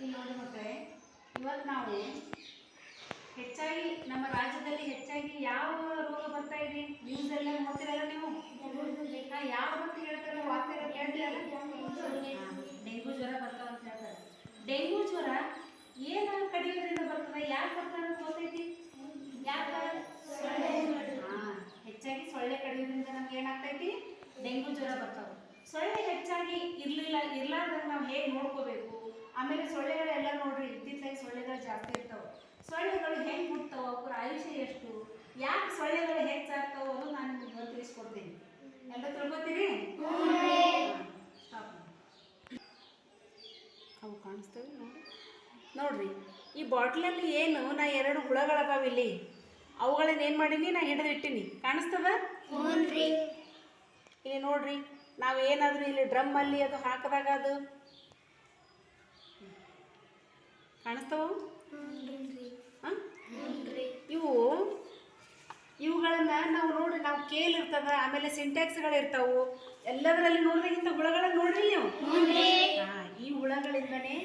ಇಲ್ಲಿ ನೋಡಿ ಮಕ್ಕಳೇ ಇವತ್ತು ನಾವು ಹೆಚ್ಚಾಗಿ ನಮ್ಮ ರಾಜ್ಯದಲ್ಲಿ ಹೆಚ್ಚಾಗಿ ಯಾವ ರೋಗ ಬರ್ತಾ ಇದೆ? ನ್ಯೂಸ್ ಎಲ್ಲ ನೋಡ್ತೀರಲ್ಲ ನೀವು? ಯಾವ ಅಂತ ಹೇಳ್ತಾರೆ ವಾರ್ತೆ ಕೇಳ್ತೀರಲ್ಲ? ಡೆಂಗು ಜ್ವರ ಬರ್ತಾವ ಅಂತ ಹೇಳ್ತಾರೆ. ಡೆಂಗು ಜ್ವರ ಏನ ಕಡಿಯೋದ್ರಿಂದ ಬರ್ತದೆ? ಯಾಕೆ ಅಂತ ಗೊತ್ತೈತಿ? ಯಾಕೆ ಹೆಚ್ಚಾಗಿ ಸೊಳ್ಳೆ ಕಡಿಯೋದ್ರಿಂದ ನಮ್ಗೆ ಏನಾಗ್ತೈತಿ? ಡೆಂಗು ಜ್ವರ ಬರ್ತಾವೆ. ಸೊಳ್ಳೆ ಹೆಚ್ಚಾಗಿ ಇರ್ಲಿಲ್ಲ, ಇರ್ಲಾರ್ದಂಗೆ ನಾವು ಹೇಗೆ ನೋಡ್ಕೋಬೇಕು? ಆಮೇಲೆ ಸೊಳ್ಳೆಗಳೆಲ್ಲ ನೋಡ್ರಿ ಇದ್ದಿದ್ದಾಗಿ ಸೊಳ್ಳೆಗಳು ಜಾಸ್ತಿ ಇರ್ತಾವೆ. ಸೊಳ್ಳೆಗಳು ಹೆಂಗೆ ಹುಟ್ಟತಾವ ಅವ್ರ ಆಯುಷ್ಯ ಎಷ್ಟು? ಯಾಕೆ ಸೊಳ್ಳೆಗಳು ಹೆಚ್ಚಾಗ್ತಾವ ಅನ್ನೋದು ನಾನು ನಿಮ್ಗೆ ತಿಳಿಸ್ಕೊಡ್ತೀನಿ. ಎಲ್ಲ ತಿಳ್ಕೊತೀರಿ? ಅವು ಕಾಣಿಸ್ತವೆ ನೋಡಿ. ನೋಡ್ರಿ ಈ ಬಾಟ್ಲಲ್ಲಿ ಏನು ನಾ ಎರಡು ಹುಳಗಳದಾವ ಇಲ್ಲಿ. ಅವುಗಳನ್ನ ಏನು ಮಾಡೀನಿ ನಾ ಹಿಡಿದು ಇಟ್ಟೀನಿ ಕಾಣಿಸ್ತದ ಇಲ್ಲಿ ನೋಡ್ರಿ ನಾವು ಏನಾದರೂ ಇಲ್ಲಿ ಡ್ರಮ್ಮಲ್ಲಿ ಅದು ಹಾಕಿದಾಗ ಅದು ಕಾಣಿಸ್ತವ? ಇವು ಇವುಗಳನ್ನ ನಾವು ನೋಡ್ರಿ ನಾವು ಕೇಲ್ ಇರ್ತದ ಆಮೇಲೆ ಸಿಂಟ್ಯಾಕ್ಸ್ಗಳು ಇರ್ತಾವು. ಎಲ್ಲದರಲ್ಲಿ ನೋಡಿದ್ರೆ ಇಂಥ ಹುಳಗಳನ್ನ ನೋಡ್ರಿ ನೀವು? ಹಾ, ಈ ಹುಳಗಳಿಂದನೇ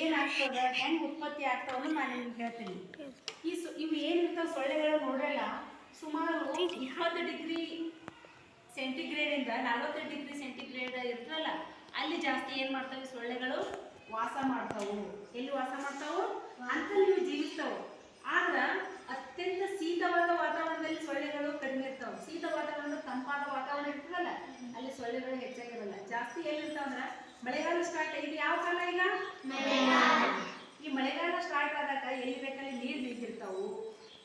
ಏನಾಗ್ತದ ಹೆಂಗ್ ಉತ್ಪತ್ತಿ ಆಗ್ತಾವ ನಾನು ನಿಮ್ಗೆ ಹೇಳ್ತೀನಿ. ಈ ಸು ಇವು ಏನಿರ್ತಾವ ಸೊಳ್ಳೆಗಳು ನೋಡ್ರಲ್ಲ ಸುಮಾರು ಇಪ್ಪತ್ತು ಡಿಗ್ರಿ ಸೆಂಟಿಗ್ರೇಡಿಂದ ನಲವತ್ತು ಡಿಗ್ರಿ ಸೆಂಟಿಗ್ರೇಡ್ ಇರ್ತದಲ್ಲ ಅಲ್ಲಿ ಜಾಸ್ತಿ ಏನು ಮಾಡ್ತಾವೆ ಸೊಳ್ಳೆಗಳು? ವಾಸ ಮಾಡ್ತಾವು. ಎಲ್ಲಿ ವಾಸ ಮಾಡ್ತಾವು? ಅಂತಲ್ಲಿ ಇವು ಜೀವಿಸ್ತಾವು. ಆದ್ರೆ ಅತ್ಯಂತ ಶೀತವಾದ ವಾತಾವರಣದಲ್ಲಿ ಸೊಳ್ಳೆಗಳು ಕಡಿಮೆ ಇರ್ತಾವೆ. ಶೀತ ವಾತಾವರಣ ತಂಪಾದ ವಾತಾವರಣ ಇರ್ತದಲ್ಲ ಅಲ್ಲಿ ಸೊಳ್ಳೆಗಳು ಹೆಚ್ಚಾಗಿರಲ್ಲ. ಜಾಸ್ತಿ ಎಲ್ಲಿರ್ತಾವಂದ್ರೆ ಮಳೆಗಾಲ ಸ್ಟಾರ್ಟ್ ಇದು ಯಾವ ಕಾಲ ಈಗ? ಈ ಮಳೆಗಾಲ ಸ್ಟಾರ್ಟ್ ಆದಾಗ ಎಲ್ಲಿ ಬೇಕಲ್ಲಿ ನೀರು ನಿಂತಿರ್ತಾವು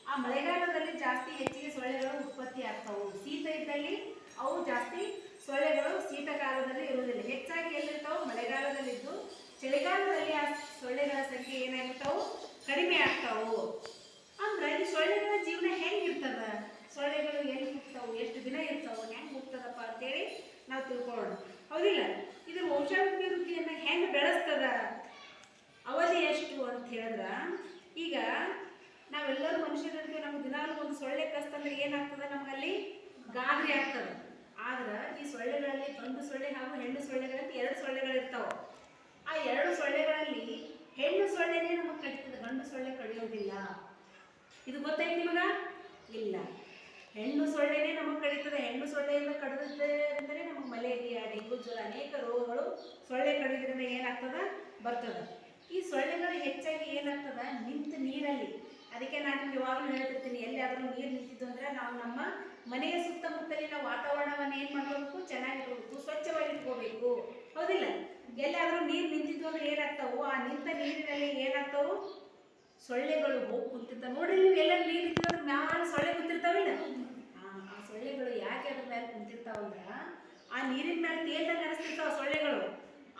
ಆ ಮಳೆಗಾಲದಲ್ಲಿ ಜಾಸ್ತಿ ಹೆಚ್ಚಿಗೆ ಸೊಳ್ಳೆಗಳು ಉತ್ಪತ್ತಿ ಆಗ್ತಾವು. ಶೀತ ಇದ್ದಲ್ಲಿ ಅವು ಜಾಸ್ತಿ ಸೊಳ್ಳೆಗಳು ಶೀತಕಾಲದಲ್ಲಿ ಇರುವುದಿಲ್ಲ. ಹೆಚ್ಚಾಗಿ ಎಲ್ಲಿರ್ತಾವು? ಮಳೆಗಾಲದಲ್ಲಿದ್ದು ಚಳಿಗಾಲದಲ್ಲಿ ಆ ಸೊಳ್ಳೆಗಳ ಸಂಖ್ಯೆ ಏನಾಗ್ತಾವು ಕಡಿಮೆ ಆಗ್ತಾವು. ಅಂದ್ರೆ ಈ ಸೊಳ್ಳೆಗಳ ಜೀವನ ಹೆಂಗಿರ್ತದ ಸೊಳ್ಳೆಗಳು ಎಲ್ಲಿ ಹುಟ್ಟತಾವು ಎಷ್ಟು ದಿನ ಇರ್ತಾವು? ಹೆಂಗೆ ಹುಟ್ಟದಪ್ಪ ಅಂತೇಳಿ ನಾವು ತಿಳ್ಕೊಳ್ಳೋಣ. ಹೌದಿಲ್ಲ? ಇದ್ರ ವಂಶಾಭಿವೃದ್ಧಿಯನ್ನು ಹೆಂಗೆ ಬೆಳೆಸ್ತದ? ಅವಧಿ ಎಷ್ಟು ಅಂತ ಹೇಳಿದ್ರ, ಈಗ ನಾವೆಲ್ಲರೂ ಮನುಷ್ಯರಿಗೆ ನಮ್ಗೆ ದಿನಾಲೂ ಒಂದು ಸೊಳ್ಳೆ ಕಸ್ತಂದ್ರೆ ಏನಾಗ್ತದೆ ನಮಗಲ್ಲಿ? ಗಾದ್ರಿ ಆಗ್ತದೆ. ಆದ್ರೆ ಈ ಸೊಳ್ಳೆಗಳಲ್ಲಿ ಗಂಡು ಸೊಳ್ಳೆ ಹಾಗೂ ಹೆಣ್ಣು ಸೊಳ್ಳೆಗಳಂತ ಎರಡು ಸೊಳ್ಳೆಗಳಿರ್ತಾವೆ. ಆ ಎರಡು ಸೊಳ್ಳೆಗಳಲ್ಲಿ ಹೆಣ್ಣು ಸೊಳ್ಳೆನೇ ನಮಗೆ ಕಡಿತದೆ, ಗಂಡು ಸೊಳ್ಳೆ ಕಡಿಯೋದಿಲ್ಲ. ಇದು ಗೊತ್ತಾಯ್ತು ನಿಮಗ? ಇಲ್ಲ. ಹೆಣ್ಣು ಸೊಳ್ಳೆನೇ ನಮಗೆ ಕಡಿತದೆ, ಹೆಣ್ಣು ಸೊಳ್ಳೆಯಿಂದ ಕಡಿದ್ರೆ ಅಂದರೆ ನಮಗೆ ಮಲೇರಿಯಾ, ಡೆಂಗು, ಜ್ವರ, ಅನೇಕ ರೋಗಗಳು ಸೊಳ್ಳೆ ಕಡಿದ್ರಿಂದ ಏನಾಗ್ತದ? ಬರ್ತದ. ಈ ಸೊಳ್ಳೆಗಳು ಹೆಚ್ಚಾಗಿ ಏನಾಗ್ತದ? ನಿಂತ ನೀರಲ್ಲಿ. ಅದಕ್ಕೆ ನಾನು ನಿಮ್ಗೆ ಯಾವಾಗಲೂ ಹೇಳ್ತಿರ್ತೀನಿ, ಎಲ್ಲಿಯಾದರೂ ನೀರು ನಿಂತಿದ್ದು ಅಂದ್ರೆ ನಾವು ನಮ್ಮ ಮನೆಯ ಸುತ್ತಮುತ್ತಲಿನ ವಾತಾವರಣವನ್ನು ಏನು ಮಾಡಬೇಕು? ಚೆನ್ನಾಗಿರ್ಬೇಕು ಎಲ್ಲಾದರೂ ನೀರು ಅಂದ್ರೆ ಏನಾಗ್ತಾವು? ಆ ನಿಂತ ನೀರಿನಲ್ಲಿ ಏನಾಗ್ತಾವು? ಸೊಳ್ಳೆಗಳು ಹೋಗಿ ಕುಂತಿರ್ತ ನೋಡ್ರಿ ನೀವು ಎಲ್ಲ ನೀರು ನಿಂತಿದ್ರೆ ಮ್ಯಾಲ ಸೊಳ್ಳೆ ಕುಂತಿರ್ತಾವಿಲ್ಲ ಆ ಆ ಸೊಳ್ಳೆಗಳು ಯಾಕೆ ಅದ್ರ ಮೇಲೆ ಕುಂತಿರ್ತಾವಂದ್ರ ಆ ನೀರಿನ ಮೇಲೆ ತೇಲ್ದಂಗೆ ಅನಿಸ್ತಿರ್ತಾವ ಸೊಳ್ಳೆಗಳು.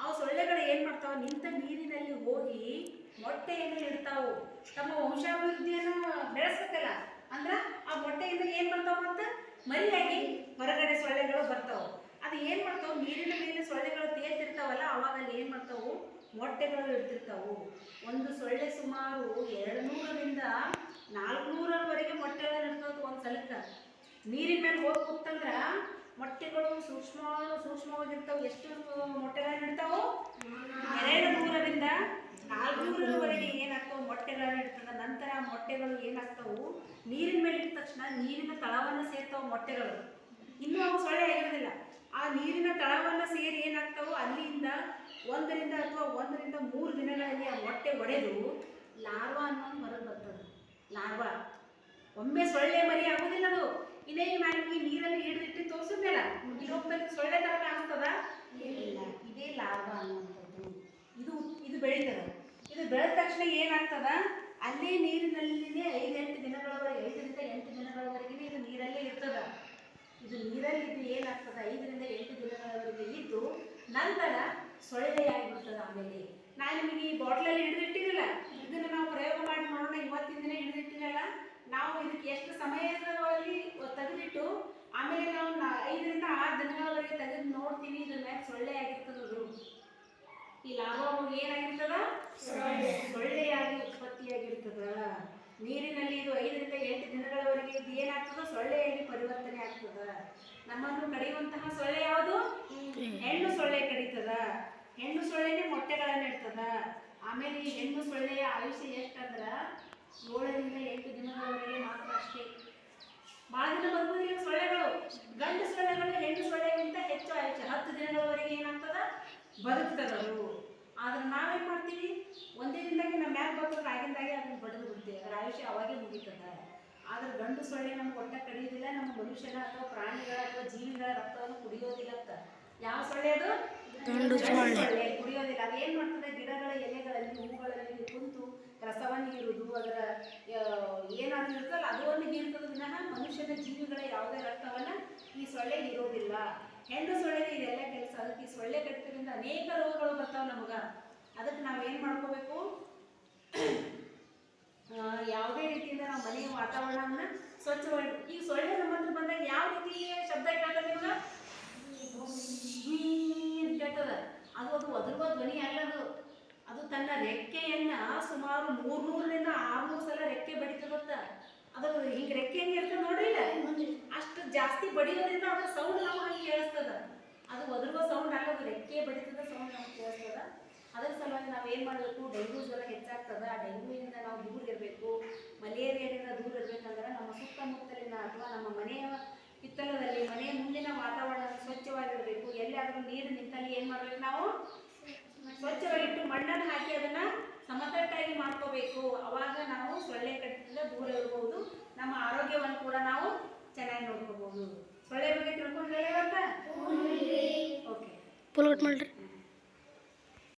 ಆ ಸೊಳ್ಳೆಗಳು ಏನು ಮಾಡ್ತಾವ? ನಿಂತ ನೀರಿನಲ್ಲಿ ಹೋಗಿ ಮೊಟ್ಟೆಯನ್ನು ಇಡ್ತಾವು. ತಮ್ಮ ವಂಶಾಭಿವೃದ್ಧಿಯನ್ನು ಬೆಳೆಸ್ಬೇಕಲ್ಲ? ಅಂದ್ರ ಆ ಮೊಟ್ಟೆಯಿಂದ ಏನು ಬರ್ತಾವ ಅಂತ ಮರಿಯಾಗಿ ಹೊರಗಡೆ ಸೊಳ್ಳೆಗಳು ಬರ್ತಾವು. ಅದು ಏನು ಮಾಡ್ತಾವು? ನೀರಿನ ಮೇಲೆ ಸೊಳ್ಳೆಗಳು ತೇಲ್ತಿರ್ತಾವಲ್ಲ ಅವಾಗ ಅಲ್ಲಿ ಏನು ಮಾಡ್ತಾವು? ಮೊಟ್ಟೆಗಳು ಇಡ್ತಿರ್ತಾವು ಒಂದು ಸೊಳ್ಳೆ ಸುಮಾರು ಎರಡು ನೂರರಿಂದ ನಾಲ್ಕುನೂರವರೆಗೆ ಮೊಟ್ಟೆಗಳನ್ನ ಇರ್ತವೆ ಒಂದು ಸಲಕ್ಕೆ. ನೀರಿನ ಮೇಲೆ ಹೋಗಿ ಕೂತಂದ್ರ ಮೊಟ್ಟೆಗಳು ಸೂಕ್ಷ್ಮ, ಸೂಕ್ಷ್ಮವಾಗಿರ್ತಾವೆ. ಎಷ್ಟು ಮೊಟ್ಟೆಗಳನ್ನ ಇಡ್ತಾವು? ಎರಡು ನೂರರಿಂದ ನಾಲ್ಕುನೂರವರೆಗೆ ಏನಾಗ್ತಾವೆ ಮೊಟ್ಟೆಗಳನ್ನ ಇಡ್ತದ ನಂತರ ಮೊಟ್ಟೆಗಳು ಏನಾಗ್ತಾವು ನೀರಿನ ಮೇಲೆ ಇಟ್ಟ ತಕ್ಷಣ ನೀರಿನ ತಳವನ್ನ ಸೇರ್ತಾವ ಮೊಟ್ಟೆಗಳು. ಇನ್ನೂ ಅವು ಸೊಳ್ಳೆ ಆಗಿರೋದಿಲ್ಲ. ಆ ನೀರಿನ ತಳವನ್ನು ಸೇರಿ ಏನಾಗ್ತಾವೋ ಅಲ್ಲಿಂದ ಒಂದರಿಂದ ಅಥವಾ ಒಂದರಿಂದ ಮೂರು ದಿನಗಳಲ್ಲಿ ಆ ಮೊಟ್ಟೆ ಒಡೆದು ಲಾರ್ವಾ ಅನ್ನೋದು ಹೊರಗೆ ಬರ್ತದೆ. ಲಾರ್ವಾ. ಒಮ್ಮೆ ಸೊಳ್ಳೆ ಮರಿ ಆಗೋದಿಲ್ಲ ಅದು. ಇದೇ ನಾನು ಈ ನೀರಲ್ಲಿ ಹಿಡಿದಿಟ್ಟು ತೋರಿಸಿದ್ನಲ್ಲ ಇಲ್ಲಿ ಸೊಳ್ಳೆ ಥರ ಕಾಣಿಸ್ತದ? ಇಲ್ಲ ಇದೇ ಲಾರ್ವಾ ಅನ್ನುವಂಥದ್ದು. ಇದು ಇದು ಬೆಳೀತದ. ಇದು ಬೆಳೆದ ತಕ್ಷಣ ಏನಾಗ್ತದ? ಅಲ್ಲೇ ನೀರಿನಲ್ಲಿನೇ ಐದೆಂಟು ದಿನಗಳವರೆಗೆ ಐದರಿಂದ ಎಂಟು ದಿನಗಳವರೆಗೆ ಇದು ನೀರಲ್ಲೇ ಇರ್ತದ. ಇದು ನೀರಲ್ಲಿ ಇದು ಏನಾಗ್ತದೆ? ಐದರಿಂದ ನಂತರ ಸೊಳ್ಳೆಯಾಗಿಬಿಡ್ತದೆ ಆಮೇಲೆ. ನಾನು ನಿಮಗೆ ಈ ಬಾಟ್ಲಲ್ಲಿ ಹಿಡಿದಿಟ್ಟಿರಲ್ಲ ಇದನ್ನು ನಾವು ಪ್ರಯೋಗ ಮಾಡಿ ನೋಡೋಣ ಇವತ್ತಿನ ದಿನ ಹಿಡಿದಿಟ್ಟಿರಲ್ಲ ನಾವು ಇದಕ್ಕೆ ಎಷ್ಟು ಸಮಯದಲ್ಲಿ ತೆಗೆದಿಟ್ಟು ಆಮೇಲೆ ನಾವು ಐದರಿಂದ ಆರು ದಿನಗಳವರೆಗೆ ತೆಗೆದು ನೋಡ್ತೀವಿ ಇದ್ರ ಮ್ಯಾಲೆ ಸೊಳ್ಳೆ ಆಗಿರ್ತದ ಈ ಲಾಭ ಹೋಗಿ ಏನಾಗಿರ್ತದ ಸೊಳ್ಳೆಯಾಗಿ ಉತ್ಪತ್ತಿಯಾಗಿರ್ತದ. ನೀರಿನಲ್ಲಿ ಇದು ಐದರಿಂದ ಎಂಟು ದಿನಗಳವರೆಗೆ ಇದು ಏನಾಗ್ತದ? ಸೊಳ್ಳೆಯಾಗಿ ಪರಿವರ್ತನೆ ಆಗ್ತದ. ನಮ್ಮನ್ನು ಕಡಿಯುವಂತಹ ಸೊಳ್ಳೆ ಯಾವುದು? ಹೆಣ್ಣು ಸೊಳ್ಳೆ ಕಡಿತದ. ಹೆಣ್ಣು ಸೊಳ್ಳೆನೆ ಮೊಟ್ಟೆಗಳನ್ನ ಇಡ್ತದ. ಆಮೇಲೆ ಈ ಹೆಣ್ಣು ಸೊಳ್ಳೆಯ ಆಯುಷ್ಯ ಎಷ್ಟಂದ್ರ? ಏಳರಿಂದ ಎಂಟು ದಿನಗಳವರೆಗೆ ಮಾತ್ರ ಅಷ್ಟೇ. ಭಾಳ ದಿನ ಬರುವುದಿಲ್ಲ ಸೊಳ್ಳೆಗಳು ಗಂಡು ಸೊಳ್ಳೆಗಳು ಹೆಣ್ಣು ಸೊಳ್ಳೆಗಿಂತ ಹೆಚ್ಚು ಆಯುಷ್ಯ. ಹತ್ತು ದಿನಗಳವರೆಗೆ ಏನಾಗ್ತದ? ಬದುಕ್ತದವರು ಆದ್ರೆ ನಾವೇನ್ ಮಾಡ್ತೀವಿ? ಒಂದೇ ದಿನದಾಗೆ ನಮ್ಮ ಮ್ಯಾಲ ಬರ್ತದೆ ಆಗಿಂದಾಗೆ ಅದನ್ನ ಬಡಿದು ಬಿಡ್ತೀವಿ. ಅದರ ಆಯುಷ್ಯ ಅವಾಗೇ ಮುಗೀತದ. ಆದ್ರೆ ಗಂಡು ಸೊಳ್ಳೆ ನಮ್ಗೆ ಹೊಟ್ಟೆ ಕಡಿಯೋದಿಲ್ಲ ನಮ್ಮ ಮನುಷ್ಯನ ಅಥವಾ ಪ್ರಾಣಿಗಳ ಅಥವಾ ಜೀವಿಗಳ ರಕ್ತವನ್ನು ಕುಡಿಯೋದಿಲ್ಲ ಅಂತ. ಯಾವ ಸೊಳ್ಳೆ ಅದು? ಗಂಡು ಸೊಳ್ಳೆ. ಕುಡಿಯೋದಿಲ್ಲ. ಅದು ಏನ್ ಮಾಡ್ತದೆ? ಗಿಡಗಳ ಎಲೆಗಳಲ್ಲಿ ಹೂಗಳಲ್ಲಿ ಕುಂತು ರಸವನ್ನು ಹೀರುದು ಅದರ ಏನಾದ್ರೂ ಇರ್ತಲ್ಲ ಅದನ್ನು ಹೀರ್ತದ ವಿನಃ ಮನುಷ್ಯನ ಜೀವಿಗಳ ಯಾವುದೇ ರಕ್ತವನ್ನ ಈ ಸೊಳ್ಳೆ ಇರೋದಿಲ್ಲ ಹೆಣ್ಣು ಸೊಳ್ಳೆ ಇದೆಲ್ಲ ಕೆಲಸ. ಅದಕ್ಕೆ ಈ ಸೊಳ್ಳೆ ಕಟ್ಟಿದ್ರಿಂದ ಅನೇಕ ರೋಗಗಳು ಬರ್ತಾವ ನಮಗ. ಅದಕ್ಕೆ ನಾವು ಏನು ಮಾಡ್ಕೋಬೇಕು? ಯಾವುದೇ ರೀತಿಯಿಂದ ನಾವು ಮನೆಯ ವಾತಾವರಣವನ್ನ ಸ್ವಚ್ಛವಾಗಿ ಈ ಸೊಳ್ಳೆ ನಮ್ಮ ಹತ್ರ ಬಂದಾಗ ಯಾವ ರೀತಿ ಶಬ್ದ ಕೇಳ್ತದೆ ನಿಮ್ಗೆ? ಕೇಳ್ತದ. ಅದು ಅದು ಒದರುವ ಧ್ವನಿ ಅಲ್ಲ ಅದು ತನ್ನ ರೆಕ್ಕೆಯನ್ನ ಸುಮಾರು ಮೂರ್ನೂರರಿಂದ ಆರ್ನೂರು ಸಲ ರೆಕ್ಕೆ ಬಡಿತದತ್ತ. ಅದು ಹಿಂಗೆ ರೆಕ್ಕೆ ಹೆಂಗೆ ಇರ್ತದೆ ನೋಡ್ರಿ ಇಲ್ಲ? ಅಷ್ಟು ಜಾಸ್ತಿ ಬಡಿಯೋದ್ರಿಂದ ಅದ್ರ ಸೌಂಡ್ ನಾವು ಹಂಗೆ ಕೇಳಿಸ್ತದ. ಅದು ಒದರುವ ಸೌಂಡ್ ಅದು ರೆಕ್ಕೆ ಬಡಿತದ ಸೌಂಡ್ ನಮ್ಗೆ ಕೇಳಿಸ್ತದ. ಅದ್ರ ಸಲುವಾಗಿ ನಾವು ಏನು ಮಾಡಬೇಕು ಡೆಂಗ್ಯೂ ಜ್ವರ ಹೆಚ್ಚಾಗ್ತದ ಆ ಡೆಂಗುವಿಂದ ನಾವು ದೂರ ಇರಬೇಕು ಮಲೇರಿಯಾದಿಂದ ದೂರ ಇರಬೇಕಂದ್ರೆ ನಮ್ಮ ಸುತ್ತಮುತ್ತಲಿನ ಅಥವಾ ನಮ್ಮ ಮನೆಯ ಹಿತ್ತಲದಲ್ಲಿ ಮನೆಯ ಮುಂದಿನ ವಾತಾವರಣ ಸ್ವಚ್ಛವಾಗಿರಬೇಕು. ಎಲ್ಲಿಯಾದರೂ ನೀರು ನಿಂತಲ್ಲಿ ಏನು ಮಾಡ್ಬೇಕು ನಾವು? ಸ್ವಚ್ಛವಾಗಿಟ್ಟು ಮಣ್ಣನ್ನು ಹಾಕಿ ಅದನ್ನ ಸಮತಟ್ಟಾಗಿ ಮಾಡ್ಕೋಬೇಕು. ಅವಾಗ ನಾವು ಸೊಳ್ಳೆ ಕಡಿತದಿಂದ ದೂರ ಇರಬಹುದು ನಮ್ಮ ಆರೋಗ್ಯವನ್ನು ಕೂಡ ನಾವು ಚೆನ್ನಾಗಿ ನೋಡ್ಕೋಬಹುದು. ಸೊಳ್ಳೆ ಬಗ್ಗೆ ತಿಳ್ಕೊಂಡ್ರೆ ಓಕೆ ಮಾಡ್ರಿ.